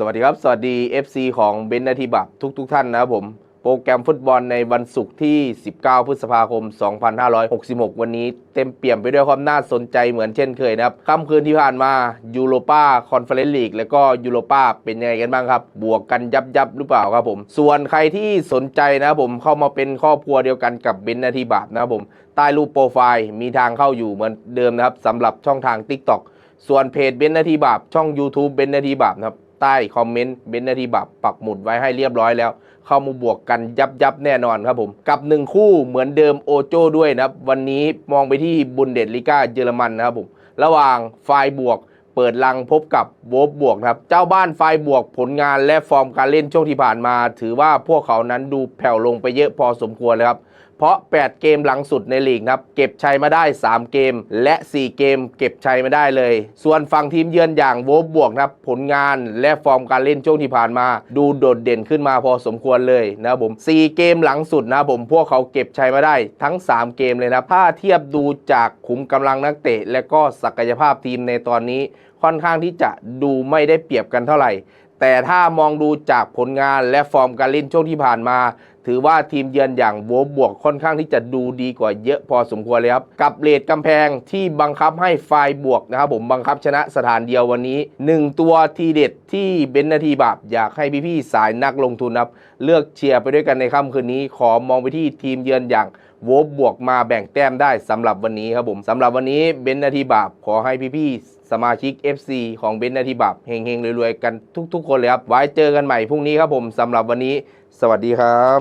สวัสดีครับ สวัสดี FC ของเบนนาทีบับทุกๆทท่านนะครับผม โปรแกรมฟุตบอลในวันศุกร์ที่ 19 พฤษภาคม 2566 วันนี้เต็มเปี่ยมไปด้วยความน่าสนใจเหมือนเช่นเคยนะครับ ค่ำคืนที่ผ่านมายูโรปาคอนเฟอเรนซ์ลีกแล้วก็ยูโรปาเป็นยังไงกันบ้างครับ บวกกันยับยับหรือเปล่าครับผม ส่วนใครที่สนใจนะครับผมเข้ามาเป็นครอบครัวเดียวกันกับเบนนาทีบับนะครับผม ใต้รูปโปรไฟล์มีทางเข้าอยู่เหมือนเดิมนะครับสำหรับช่องทาง TikTok ส่วนเพจเบนนาทีบาปช่อง YouTube เบนนาทีบาปนะครับ ใต้คอมเมนต์เบนนาทีบับปักหมุดไว้ให้เรียบร้อยแล้ว เข้ามาบวกกันยับยับแน่นอนครับผม กับหนึ่งคู่เหมือนเดิมโอโจด้วยนะครับ วันนี้มองไปที่บุนเดสลิก้าเยอรมันนะครับผม ระหว่างไฟบวก เปิดลังพบกับโวฟบวกครับ เจ้าบ้านไฟบวกผลงานและฟอร์มการเล่นช่วงที่ผ่านมา ถือว่าพวกเขานั้นดูแผ่วลงไปเยอะพอสมควรเลยครับเพราะ 8 เกมหลังสุดในลีกครับ เก็บชัยมาได้ 3 เกม และ 4 เกม เก็บชัยมาได้เลย ส่วนฝั่งทีมเยือนอย่างโวฟบวกนะครับ ผลงานและฟอร์มการเล่นช่วงที่ผ่านมา ดูโดดเด่นขึ้นมาพอสมควรเลยนะผม 4 เกมหลังสุดนะผม พวกเขาเก็บชัยมาได้ทั้ง 3 เกมเลยนะ ถ้าเทียบดูจากขุมกำลังนักเตะ และก็ศักยภาพทีมในตอนนี้ค่อนข้างที่จะดูไม่ได้เปรียบกันเท่าไหร่ แต่ถ้ามองดูจากผลงานและฟอร์มการเล่นช่วงที่ผ่านมา ถือว่าทีมเยือนอย่างโวบวกค่อนข้างที่จะดูดีกว่าเยอะพอสมควรเลยครับ กับเลดกำแพงที่บังคับให้ไฟบวกนะครับผมบังคับชนะสถานเดียววันนี้ 1 ตัวทีเด็ดที่เบนนาทีบาปอยากให้พี่ๆสายนักลงทุนครับเลือกเชียร์ไปด้วยกันในค่ำคืนนี้ ขอมองไปที่ทีมเยือนอย่างโวบบวกมาแบ่งแต้มได้สำหรับวันนี้ครับผมสำหรับวันนี้เบนนาทีบาปขอให้พี่ๆ สมาชิก FC ของเบนนาทีบับเฮงๆรวยๆ กันทุกๆ คนเลยครับ ไว้เจอกันใหม่พรุ่งนี้ครับผมสำหรับวันนี้ สวัสดีครับ